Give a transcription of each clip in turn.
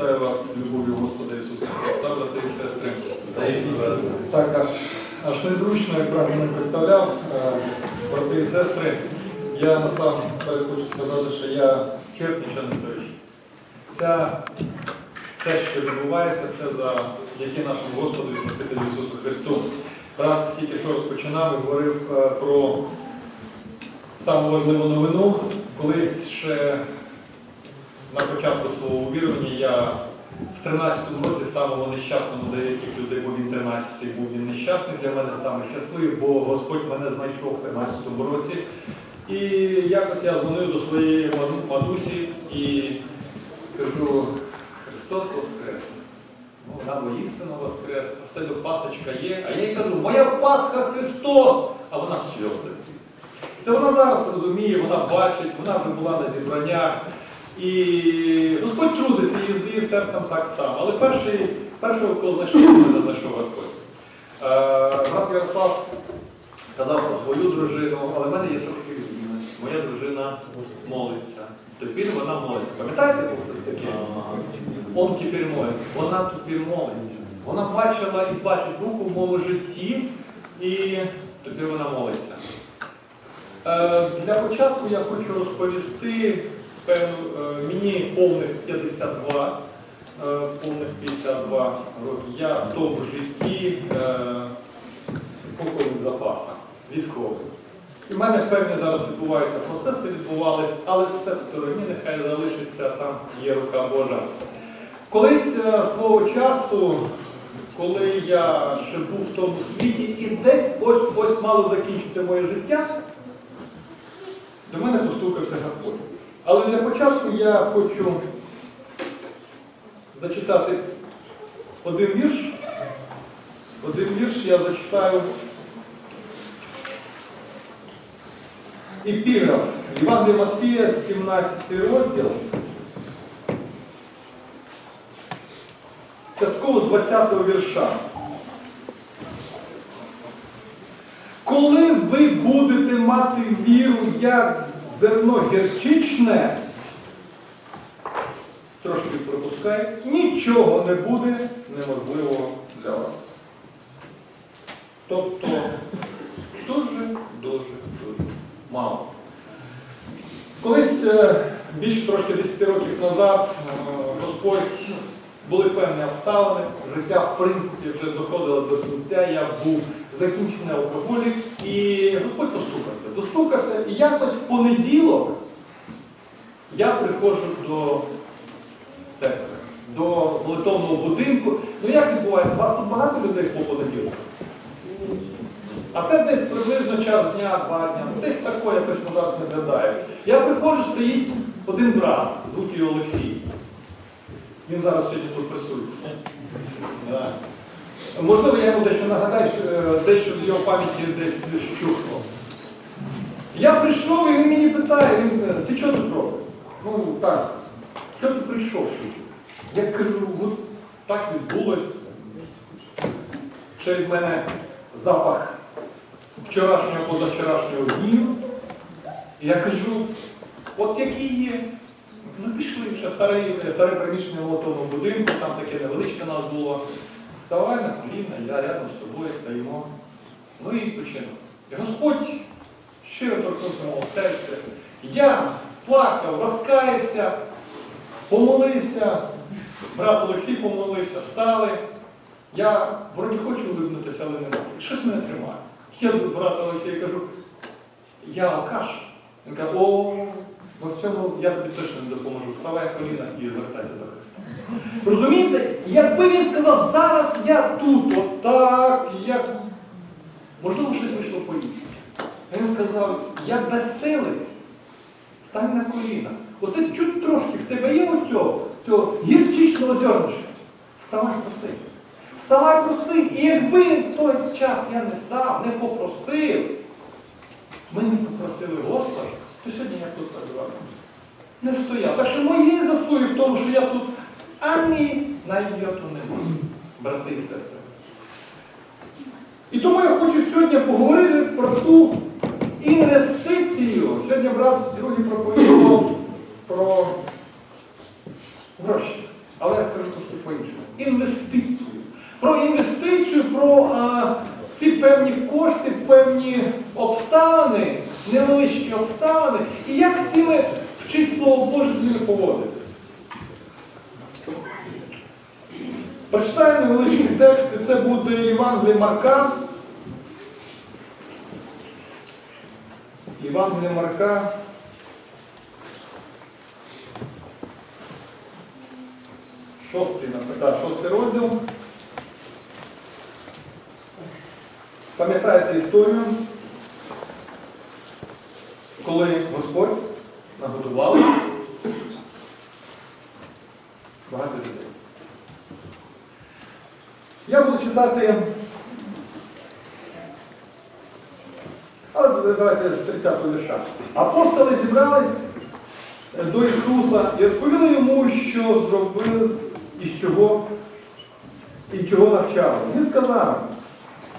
Вітаю вас, любов'ю Господа Ісуса Христа, брати і сестри. Так, аж, аж незручно, як брат мене представляв, Е, брати і сестри. Я насамперед хочу сказати, що я черт нічого не стоїш. Все, що відбувається, все завдяки нашому Господу і Спасителю Ісусу Христу. Брат тільки що розпочинав і говорив е, про саму важливу новину. Колись ще на початку свого увірування я в 13-му році самому нещасному деяких людей, бо він 13-й був він нещасний для мене, саме щасливий, бо Господь мене знайшов в 13-му році. І якось я дзвонив до своєї матусі і кажу, Христос Воскрес. Ну, вона воістину Воскрес, а в тебе пасочка є. А я їй кажу, моя Пасха Христос! А вона сльози. Це вона зараз розуміє, вона бачить, вона вже була на зібраннях. І Господь трудиться і з її серцем так само. Але перший, першого, кого знайшов, мене знайшов Господь. Е, брат Ярослав казав про свою дружину, але в мене є трошки відмінність. Моя дружина молиться. Тепер вона молиться. Пам'ятаєте, таке? Он тепер молиться. Вона тепер молиться. Вона бачила і бачить руку в моєму житті, і тепер вона молиться. Е, Для початку я хочу розповісти мені повних 52, е, повних 52 роки. Я в тому житті е, полковник запаса, військовий. І в мене певні зараз відбуваються процеси, відбувались, але це в стороні, нехай залишиться, там є рука Божа. Колись е, свого часу, коли я ще був в тому світі, і десь ось ось мало закінчити моє життя, до мене постукався Господь. Але для початку я хочу зачитати один вірш. Один вірш я зачитаю. Епіграф. Євангелія Матфія, 17 розділ. Частково з 20 вірша. Коли ви будете мати віру як зерно гірчичне, трошки пропускай, нічого не буде неможливого для вас. Тобто дуже, дуже, дуже мало. Колись е, більше трошки 10 років назад е, Господь були певні обставини, життя в принципі вже доходило до кінця, я був закінчений алкоголік, і Господь постукався. Достукався, і якось в понеділок я приходжу до церкви, до молитовного будинку. Ну як відбувається? У вас тут багато людей по понеділку? А це десь приблизно час дня, два дня. Ну, десь таке, я точно зараз не згадаю. Я приходжу, стоїть один брат, звуть його Олексій. Він зараз сьогодні тут присутній. Можливо, я йому дещо нагадаю, е, дещо в його пам'яті десь щухнуло. Я прийшов і він мені питає, він, е, ти що тут робиш? Ну так, що ти прийшов сюди? Я кажу, от так відбулося. Ще від мене запах вчорашнього, позавчорашнього днів. Я кажу, от який є. Ну пішли, ще старе, старе приміщення молотового будинку, там таке невеличке нас було. Вставай на коліна, я рядом з тобою стоїмо. Ну і починок. І Господь щиро торкнувся мого серця. Я плакав, розкаявся, помолився. Брат Олексій помолився, стали. Я вроді хочу улибнутися, але не можу. Щось мене тримає. Я до брата Олексія кажу, я алкаш. Він каже, о, ну в цьому я тобі точно не допоможу. Вставай коліна і звертайся до Христа. Розумієте, якби він сказав, зараз я тут, отак, я... можливо, щось вийшло по-іншому. Він сказав, я без сили, стань на коліна. Оце чуть трошки в тебе є оцього, цього гірчичного зернишка. Ставай проси. Ставай проси. І якби той час я не став, не попросив, ми не попросили Господа, то сьогодні я тут перебував. Не стояв. Так що мої заслуги в тому, що я тут ані на йоту не маю, брати і сестри. І тому я хочу сьогодні поговорити про ту інвестицію. Сьогодні брат другий проповідував про гроші. Але я скажу трошки по-іншому. Інвестицію. Про інвестицію, про а, ці певні кошти, певні обставини, невеличкі обставини, і як з цими вчить Слово Боже з ними поводитись. Прочитаю невеличкий текст, і це буде Євангеліє Марка. Євангеліє Марка. Шостий, наприклад, шостий розділ. Пам'ятаєте історію, коли Господь нагодував багато людей. Я буду читати. Давайте з 30-го вірша. Апостоли зібрались до Ісуса і розповіли йому, що зробили і з чого, і чого навчали. Він сказав,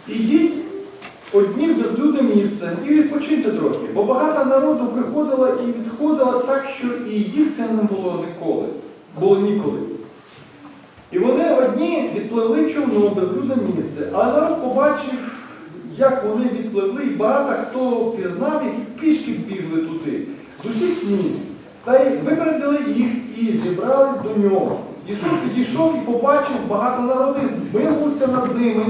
ідіть одні безлюдне місце і відпочиньте трохи, бо багато народу приходило і відходило так, що і їсти не було ніколи, було ніколи. І вони одні відпливли в безлюдне місце, але народ побачив, як вони відпливли, і багато хто пізнав їх і пішки бігли туди, з усіх місць, та й випередили їх і зібрались до нього. Ісус підійшов і побачив багато народу і змилувався над ними,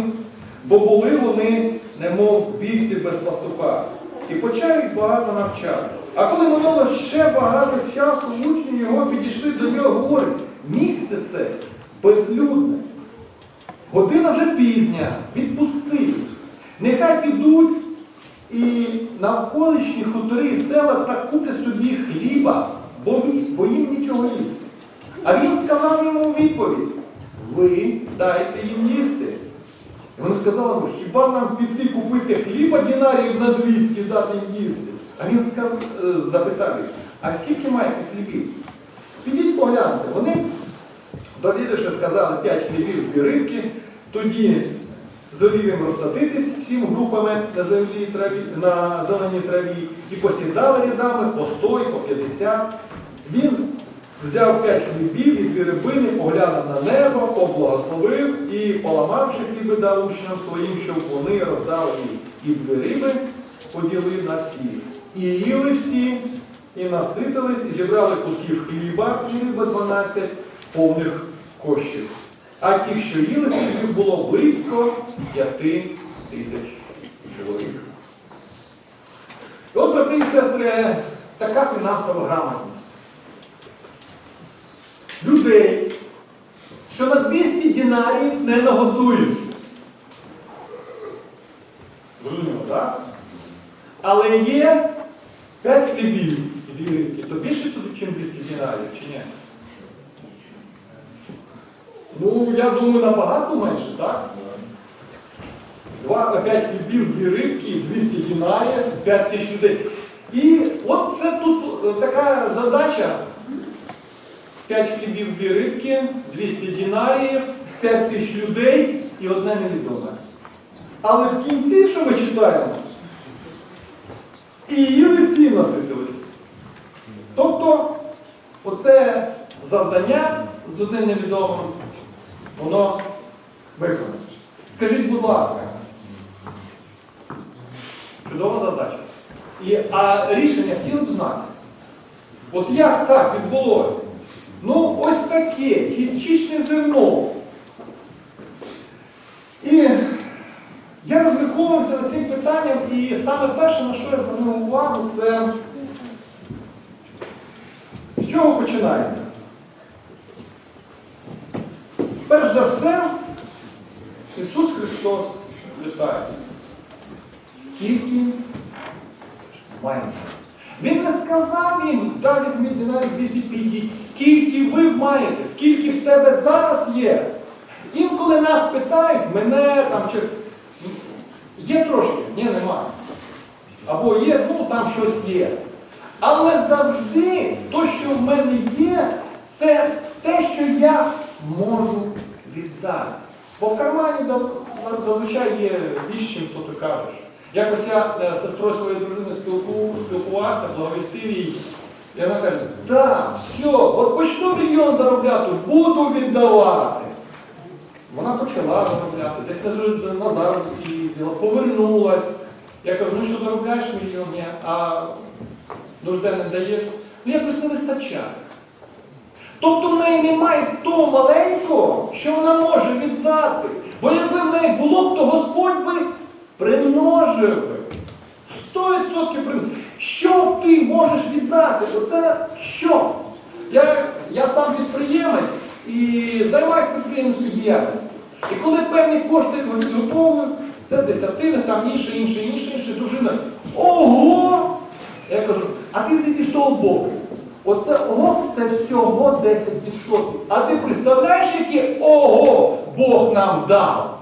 бо були вони, немов вівці без пастуха, і почав їх багато навчати. А коли минуло ще багато часу, учні його підійшли до нього, говорять, місце це безлюдне. Година вже пізня, відпусти. Нехай підуть і навколишні хутори і села так куплять собі хліба, бо їм нічого їсти. А він сказав йому у відповідь: ви дайте їм їсти. І вони сказали, ну хіба нам піти купити хліба дінарів на 200 дати їсти? А він сказ... е, запитав їх, а скільки маєте хлібів? Підіть погляньте. Вони Довідавши, сказали п'ять хлібів, дві рибки, тоді їм розсадитись всім групами на землі траві, на зеленій траві і посідали рядами по 100 і по 50. Він взяв п'ять хлібів і дві рибини, поглянув на небо, поблагословив і, поламавши хліби, дав учням своїм, щоб вони роздали їм. І дві риби поділив на сіль. І їли всі, і наситились, і зібрали кусків хліба, і риба 12 повних кощів. А тих, що їли, хлібів було близько п'яти тисяч чоловік. І от, брати і сестри, така фінансова грамотність. Людей, що на 200 дінарів не нагодуєш. Зрозуміло, так? Але є 5 хлібів і дві рибки. То більше тут, ніж 200 дінарів, чи ні? Ну, я думаю, набагато менше, так? Два, 5 хлібів, дві рибки, 200 дінарів, 5 тисяч людей. І от це тут е, така задача. 5 хлібів, дві рибки, 200 дінарів, 5 тисяч людей і одне невідоме. Але в кінці, що ми читаємо? І їли всі наситились. Тобто, оце завдання з одним невідомим, воно виконано. Скажіть, будь ласка, чудова задача. І, а рішення хотіли б знати. От як так відбулося? Ну, ось таке гірчичне зерно. І я розмірковувався над цим питанням, і саме перше, на що я звернув увагу, це з чого починається? Перш за все, Ісус Христос літає. Скільки маєте? Він не сказав їм, далі візьміть динарів 200 підіть, скільки ви маєте, скільки в тебе зараз є. Інколи нас питають, мене там чи є трошки, ні, немає. Або є, ну там щось є. Але завжди то, що в мене є, це те, що я можу віддати. Бо в кармані зазвичай є більш, чим то ти кажеш. Якось я е, з сестрою своєї дружини спілку, спілкувався, благовістив їй. І вона каже, так, все, от почну мільйон заробляти, буду віддавати. Вона почала заробляти, десь на, на заробітки їздила, повернулась. Я кажу, ну що заробляєш мільйон, а нужде не даєш. Ну якось не вистачає. Тобто в неї немає того маленького, що вона може віддати. Бо якби в неї було б, то Господь би примножив би. Сто відсотків примножив. Що ти можеш віддати? Оце що? Я, я сам підприємець і займаюся підприємницькою діяльністю. І коли певні кошти готові, це десятина, там інше, інше, інше, інше, дружина. Ого! Я кажу, а ти зійди з того боку. Оце ого, це всього 10%. А ти представляєш, яке ого Бог нам дав?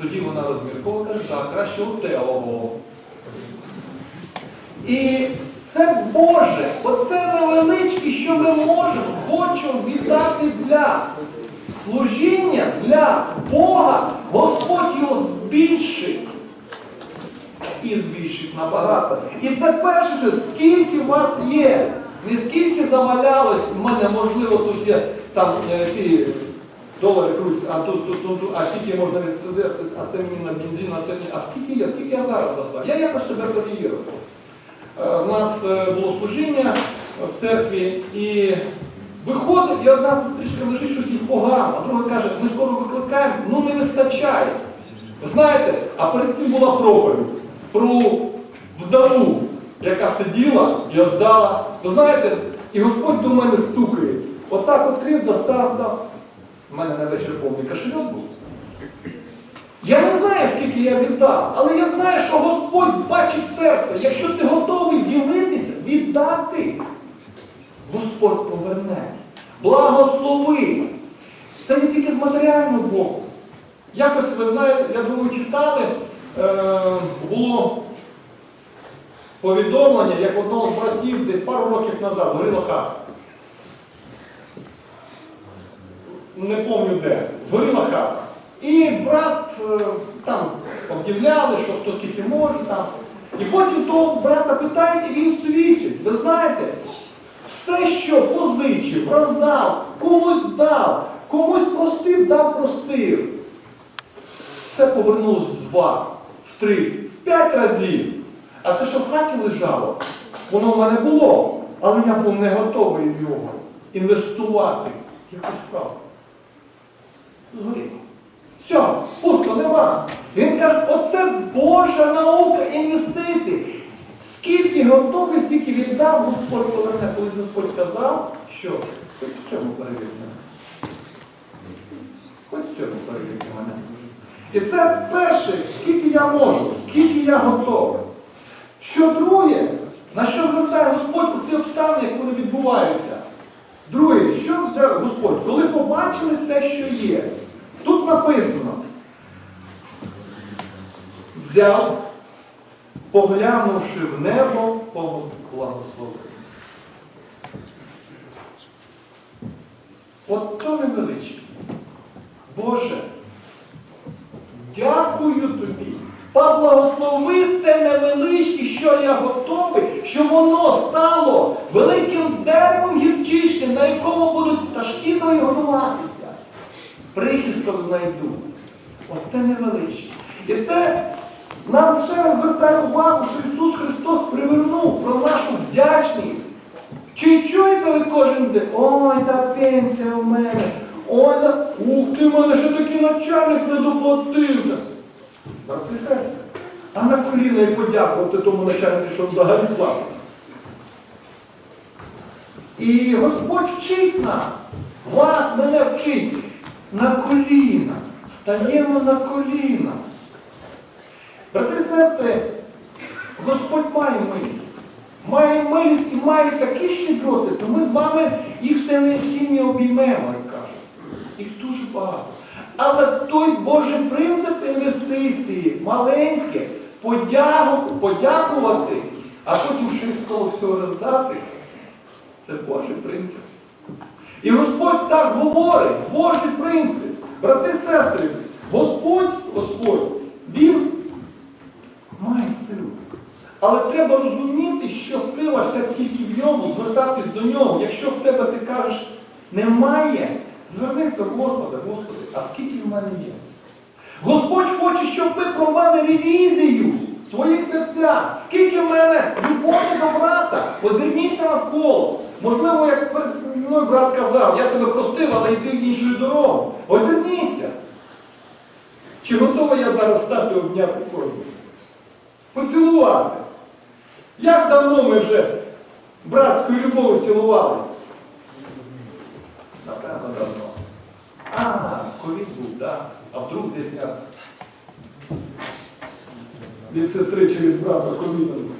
Тоді вона розмірково каже, так, краще у те ого. І це Боже, оце невеличке, що ми можемо, хочемо віддати для служіння, для Бога, Господь його збільшить. І збільшить набагато. І це перше, що скільки у вас є, не скільки завалялось, в мене можливо тут є там е, ці долари крутять, а тут, тут, тут, а скільки можна відсидити, а це мені на бензин, а це мені, а скільки я, скільки я зараз достав? Я якось себе перевірив. У нас е, було служіння в церкві, і виходить, і одна сестричка лежить щось погано, а друга каже, ми скоро викликаємо, ну не вистачає. Знаєте, а перед цим була проповідь про вдову, яка сиділа і віддала. Знаєте, і Господь до мене стукає. Отак відкрив, достав, дав. У мене на вечір повний кошельок був. Я не знаю, скільки я віддав, але я знаю, що Господь бачить серце. Якщо ти готовий ділитися, віддати, Господь поверне. Благослови. Це не тільки з матеріального боку. Якось, ви знаєте, я думаю, читали, е, було повідомлення, як одного з братів десь пару років назад згоріла хата. Не пам'ятаю де. Згоріла хата. І брат е, там об'являли, що хто скільки може там. І потім того брата питають, і він свідчить. Ви знаєте, все, що позичив, роздав, комусь дав, комусь простив, дав, простив. Все повернулося в два, в три, в п'ять разів. А те, що в хаті лежало, воно в мене було, але я був не готовий його інвестувати в якусь справу. Згоріло. Все, пусто, нема. Він каже, оце Божа наука інвестицій. Скільки готовий, скільки віддав, Господь поверне. Колись Господь казав, що в цьому мене. Хоч в цьому перевірте мене. І це перше, скільки я можу, скільки я готовий. Що друге, на що звертає Господь у ці обставини, як вони відбуваються? Друге, що взяв Господь? Коли побачили те, що є. Тут написано. Взяв, поглянувши в небо, благословив. От то невеличке. Боже, дякую тобі. Поблагослови те невеличке, що я готовий, що воно стало великим деревом гірчичним, на якому будуть пташки твої годуватися. Прихисток знайду. От те невеличке. І це нам ще раз звертає увагу, що Ісус Христос привернув про нашу вдячність. Чи чуєте ви кожен день? Ой, та пенсія у мене. Ой, за... ух ти, мене ще такий начальник не доплатив. Брати сестри, а на коліна і подякувати тому начальнику, що взагалі платить. І Господь вчить нас, вас мене вчить на коліна. Стаємо на коліна. Брати і сестри, Господь має милість. Має милість і має такі щедроти, то ми з вами їх все не всі не обіймемо, як кажуть. Їх дуже багато. Але той Божий принцип інвестиції маленьке, подяку, подякувати, а потім щось з того всього роздати, це Божий принцип. І Господь так говорить, Божий принцип. Брати і сестри, Господь, Господь, Він має силу. Але треба розуміти, що сила вся тільки в ньому, звертатись до нього. Якщо в тебе ти кажеш немає, звернись до Господа, Господи, а скільки в мене є? Господь хоче, щоб ми провели ревізію своїх серцях. Скільки в мене любові до брата, озирніться навколо. Можливо, як мною брат казав, я тебе простив, але йди іншою дорогою. Озирніться. Чи готовий я зараз стати обняти кожного? Поцілувати. Як давно ми вже братською любов'ю цілувалися? Напевно, давно. А, ковід був, так. А вдруг десь я від сестри чи від брата ковідом.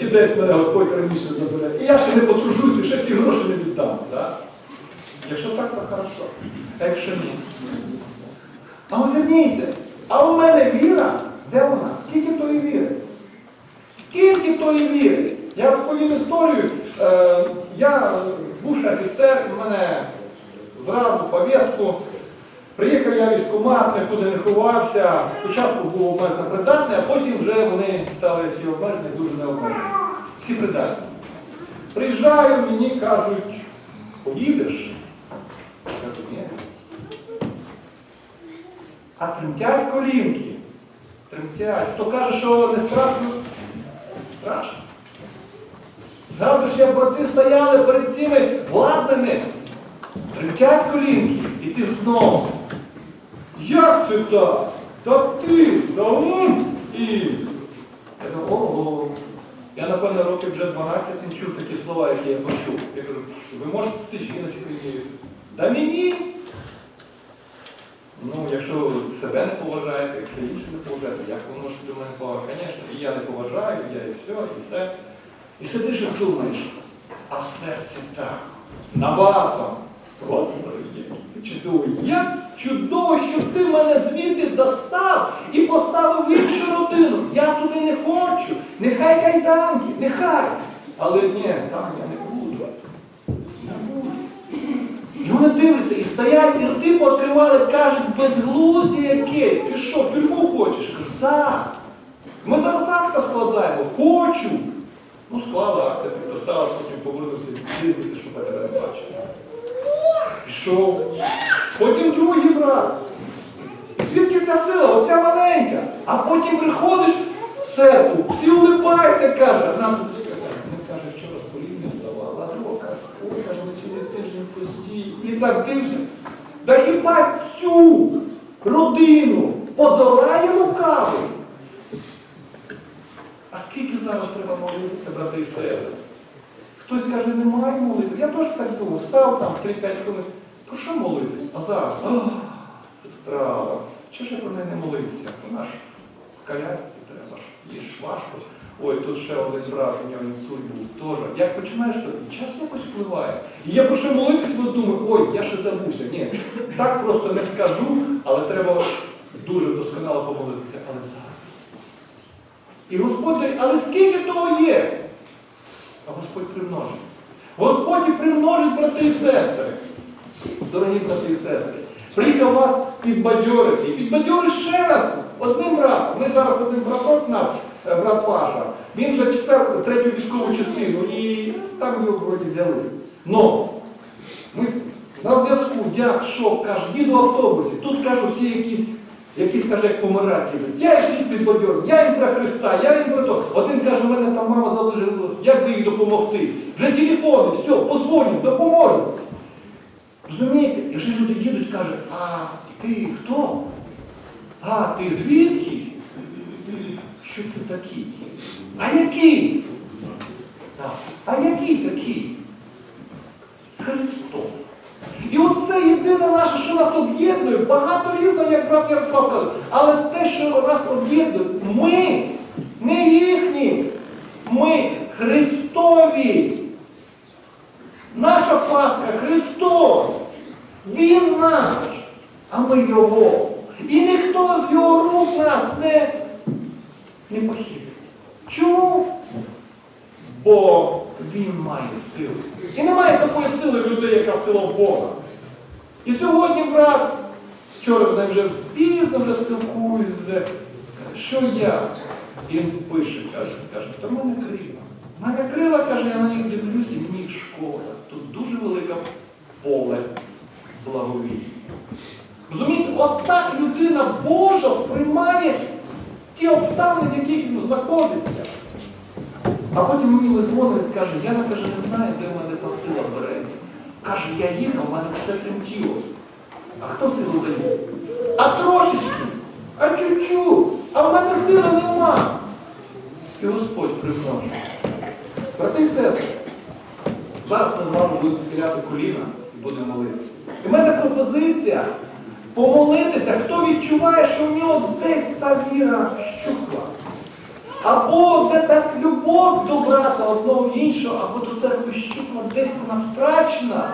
І десь мене Господь раніше забере. І я ще не подружусь, і ще всі гроші не віддам. Так? Якщо так, то хорошо. А якщо ні. А озирніться, а у мене віра, де вона? Скільки тої віри? Скільки тої віри? Я розповім історію. Е, я бувший офіцер, мене зразу повістку. Приїхав я військкомат, нікуди не ховався. Спочатку був обмежено придатний, а потім вже вони стали всі обмежені, дуже необмежені. Всі придатні. Приїжджаю, мені кажуть, поїдеш? Я кажу, ні. А тремтять колінки. Тремтять. Хто каже, що не страшно? Страшно. Згадуєш, як брати стояли перед цими владними. Тремтять колінки. І ти знову. Як це так? Та ти, да м, і. Я кажу, ого. Я, напевно, років вже 12 не чув такі слова, які я почув. Я кажу, ви можете бути жіночкою? Да мені. Ну, якщо себе не поважаєте, якщо інші не поважаєте, як ви можете до мене поважати? Звісно, і я не поважаю, я і все, і все. І сидиш і думаєш, а в серці так, набагато. Ти чудовий. Як чудово, що ти мене звідти достав і поставив в іншу родину. Я туди не хочу. Нехай кайданки, нехай. Але ні, там я не буду. Не. І вони дивляться і стоять, і рти пооткривали, кажуть, безглуздя яке. Ти що, тюрму хочеш? Кажу, так. Ми зараз акта складаємо. Хочу. Ну, склали акти, підписали, потім повернувся бізнесу, щоб я тебе не бачив. Пішов. Потім другий брат. Звідки ця сила? Оця маленька. А потім приходиш в церкву, всі улипаються, каже, а нас не скаже. Він каже, вчора з коління вставала, а друга каже, ой, каже, ми цілий тиждень пості. І так дивишся. Да хіба цю родину подолає лукавий? А скільки зараз треба молитися, брати і сестри? Хтось каже, немає молитви. Я теж так думав, став там 3-5 хвилин. Про що молитись? А зараз? Ах, сестра, чого ж я про неї не молився? Вона ж в колясці треба, ж, їй ж важко. Ой, тут ще один брат, у нього інсульт був теж. Як починаєш, то час якось впливає. І я про що молитись, бо думаю, ой, я ще забувся. Ні, так просто не скажу, але треба дуже досконало помолитися. Але зараз. І Господь, говорить, але скільки того є? А Господь примножить. Господь і примножить, брати і сестри. Дорогі брати і сестри, приїхав вас підбадьорити. І підбадьорить ще раз одним братом. Ми зараз один браток у нас, е, брат Паша, він вже четверту, третю військову частину і там його вроді взяли. Но ми на зв'язку, як, що, каже, їду в автобусі. Тут кажуть всі якісь, якісь каже, як помирати йдуть. Я їх всіх підбадьорю, я їм про Христа, я їм про то. Один каже, в мене там мама залишилась, як би їй допомогти? Вже телефони, все, позвоню, допоможу. Розумієте? І вже люди їдуть, кажуть, а ти хто? А ти звідки? Що ти такий? А який? А який такий? Христос. І оце єдине наше, що нас об'єднує, багато різного, як брат Ярослав каже, але те, що нас об'єднує, ми не їхні, ми Христові. Наша Пасха Христос. Він наш, ми Його. І ніхто з його рук нас не, не похитить. Чому? Бо він має силу. І немає такої сили людей, яка сила Бога. І сьогодні, брат, вчора з ним вже пізно вже каже, що я? І він пише, каже, каже, то в мене крила. В мене крила, каже, я на них дивлюсь, і мені шкода. Тут дуже велике поле благовістя. Розумієте, от людина Божа сприймає ті обставини, в яких він знаходиться. А потім мені визвонив і каже, я каже, не знаю, де в мене та сила береться. Каже, я їхав, в мене все тремтіло. А хто силу дає? А трошечки, а чуть-чуть, а в мене сили нема. І Господь примножив. Брати і сестри, зараз ми з вами будемо схиляти коліна і будемо молитися. І в мене пропозиція помолитися, хто відчуває, що в нього десь та віра щухла. Або де та любов до брата одного іншого, або до церкви щукла, десь вона втрачена.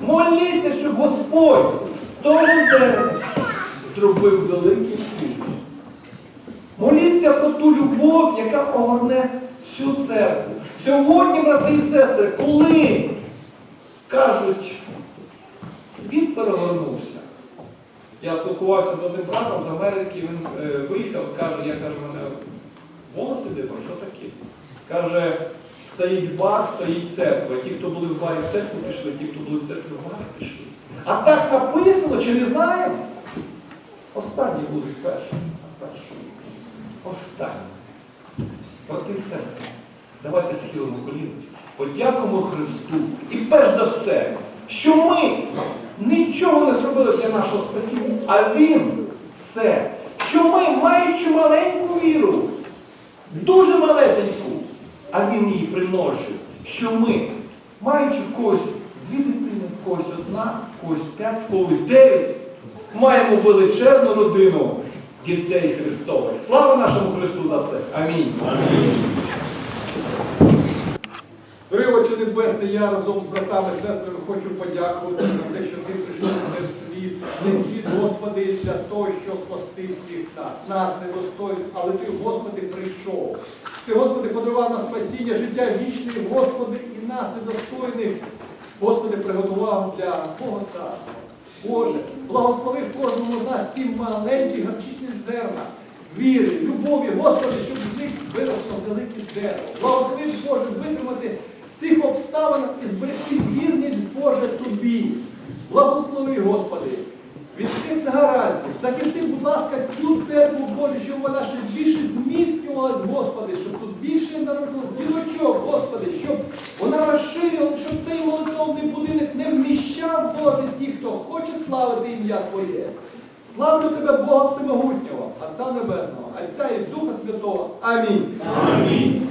Моліться, щоб Господь з того зерничка зробив великий ключ. Моліться про ту любов, яка огорне всю церкву. Сьогодні, брати і сестри, коли кажуть, світ перевернувся. Я спілкувався з одним братом з Америки, він е, виїхав, каже, я кажу, мене волоси дибав, що таке? Каже, стоїть бар, стоїть церква. Ті, хто були в барі в церкву пішли, ті, хто були в церкві в бар пішли. А так написано, чи не знаємо? Останні будуть перші, а перші. Останні. Брати і сестри, давайте схилимо коліна. Подякуємо Христу. І перш за все, що ми нічого не зробили для нашого спасіння, а Він все. Що ми, маючи маленьку віру, дуже малесеньку, а Він її примножив. Що ми, маючи в когось дві дитини, в когось одна, в когось п'ять, в когось дев'ять, маємо величезну родину дітей Христових. Слава нашому Христу за все. Амінь. Дорогі Отче Небесний, я разом з братами сестрами хочу подякувати за те, що ти прийшов цей світ, цей світ, Господи, для того, щоб спасти всіх нас. Нас недостойних, але ти, Господи, прийшов. Ти, Господи, подарував нам спасіння, життя вічне, Господи, і нас недостойних, Господи, приготував для Бога царства. Боже, благослови кожному з нас ті маленькі гарчичні зерна. Віри, любові, Господи, щоб з них виросло велике дерево. Благослови, Боже, витримати цих обставинах і зберегти вірність Боже Тобі. Благослови, Господи, від всіх негараздів. Захисти, будь ласка, цю церкву Божу, щоб вона ще більше зміцнювалась, Господи, щоб тут більше народилось дівочок, Господи, щоб вона розширювалася, щоб цей молитовний будинок не вміщав, Боже, ті, хто хоче славити ім'я Твоє. Славлю Тебе, Бога Всемогутнього, Отця Небесного, Отця і Духа Святого. Амінь. Амінь.